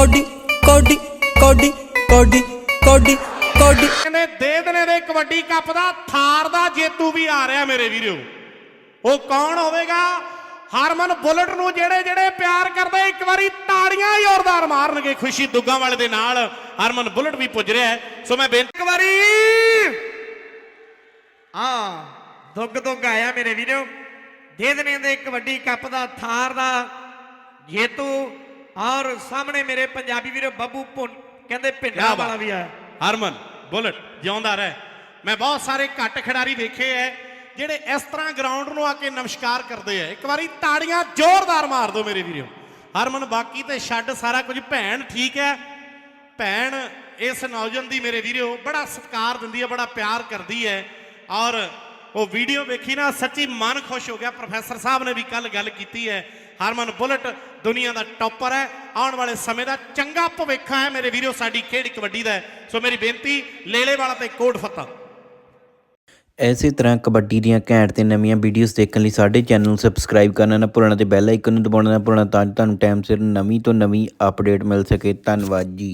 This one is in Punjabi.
ਕੋਡੀ ਕੋਡੀ ਕੋਡੀ ਕੋਡੀ ਕੋਡੀ ਕੋਡੀ। ਕਹਿੰਦੇ ਦੇ ਦਨੇ ਦੇ ਕਬੱਡੀ ਕੱਪ ਦਾ ਥਾਰ ਦਾ ਜੇਤੂ ਵੀ ਆ ਰਿਹਾ ਮੇਰੇ ਵੀਰੋ। ਉਹ ਕੌਣ ਹੋਵੇਗਾ? ਹਰਮਨ ਬੁਲਟ ਨੂੰ ਜਿਹੜੇ ਜਿਹੜੇ ਪਿਆਰ ਕਰਦੇ ਇੱਕ ਵਾਰੀ ਤਾੜੀਆਂ ਜ਼ੋਰਦਾਰ ਮਾਰਨਗੇ ਖੁਸ਼ੀ ਦੁੱਗਾ ਵਾਲੇ ਦੇ ਨਾਲ। ਹਰਮਨ ਬੁਲਟ ਵੀ ਪੁੱਜ ਰਿਹਾ ਸੋ ਮੈਂ ਬੇਨਤੀ ਇੱਕ ਵਾਰੀ! ਹਾਂ ਦੁੱਗ ਦੁੱਗ ਆਇਆ ਮੇਰੇ ਵੀਰੋ। ਦੇ ਦਨੇ ਦੇ ਕਬੱਡੀ ਕੱਪ ਦਾ ਥਾਰ ਦਾ ਜੇਤੂ। ਔਰ ਸਾਹਮਣੇ ਮੇਰੇ ਪੰਜਾਬੀ ਵੀਰੋ ਬੱਬੂ ਭੁੰਨ ਕਹਿੰਦੇ ਬਾਤ। ਵਾਲਾ ਵੀ ਆ ਹਰਮਨ ਬੁਲਟ ਜਿਉਂਦਾ ਰਹਿ। ਮੈਂ ਬਹੁਤ ਸਾਰੇ ਘੱਟ ਖਿਡਾਰੀ ਦੇਖੇ ਐ ਜਿਹੜੇ ਇਸ ਤਰ੍ਹਾਂ ਗਰਾਊਂਡ ਨੂੰ ਆ ਕੇ ਨਮਸਕਾਰ ਕਰਦੇ ਐ। ਇੱਕ ਵਾਰੀ ਤਾੜੀਆਂ ਜ਼ੋਰਦਾਰ ਮਾਰ ਦਿਓ ਮੇਰੇ ਵੀਰੋ। ਹਰਮਨ ਬਾਕੀ ਤੇ ਛੱਡ ਸਾਰਾ ਕੁਝ। ਭੈਣ ਠੀਕ ਹੈ ਭੈਣ ਇਸ ਨੌਜਵਾਨ ਦੀ ਮੇਰੇ ਵੀਰੋ ਬੜਾ ਸਤਿਕਾਰ ਦਿੰਦੀ ਹੈ ਬੜਾ ਪਿਆਰ ਕਰਦੀ ਹੈ ਔਰ ਉਹ ਵੀਡੀਓ ਵੇਖੀ ਨਾ ਸੱਚੀ ਮਨ ਖੁਸ਼ ਹੋ ਗਿਆ। ਪ੍ਰੋਫੈਸਰ ਸਾਹਿਬ ਨੇ ਵੀ ਕੱਲ ਗੱਲ ਕੀਤੀ ਹੈ ਹਰਮਨ ਬੁਲਟ ਦੁਨੀਆ ਦਾ ਟੌਪਰ ਹੈ। ਆਉਣ ਵਾਲੇ ਸਮੇਂ ਦਾ ਚੰਗਾ ਭਵਿੱਖ ਹੈ। ਮੇਰੇ ਵੀਰੋ, ਸਾਡੀ ਖੇਡ ਕਬੱਡੀ ਦਾ ਸੋ ਮੇਰੀ ਬੇਨਤੀ, ਲੇਲੇ ਵਾਲਾ ਤੇ ਕੋਟ ਫਤਿਹ ਐਸੇ ਤਰ੍ਹਾਂ ਕਬੱਡੀ ਦੀਆਂ ਘੈਂਟ ਤੇ ਨਵੀਆਂ ਵੀਡੀਓਜ਼ ਦੇਖਣ ਲਈ ਸਾਡੇ ਚੈਨਲ ਨੂੰ ਸਬਸਕ੍ਰਾਈਬ ਕਰਨਾ ਨਾ ਭੁੱਲਣਾ ਤੇ ਬੈਲ ਆਈਕਨ ਨੂੰ ਦਬਾਉਣਾ ਨਾ ਭੁੱਲਣਾ ਤਾਂ ਜੋ ਤੁਹਾਨੂੰ ਟਾਈਮ ਸਿਰ ਨਵੀਂ ਤੋਂ ਨਵੀਂ ਅਪਡੇਟ ਮਿਲ ਸਕੇ। ਧੰਨਵਾਦ ਜੀ।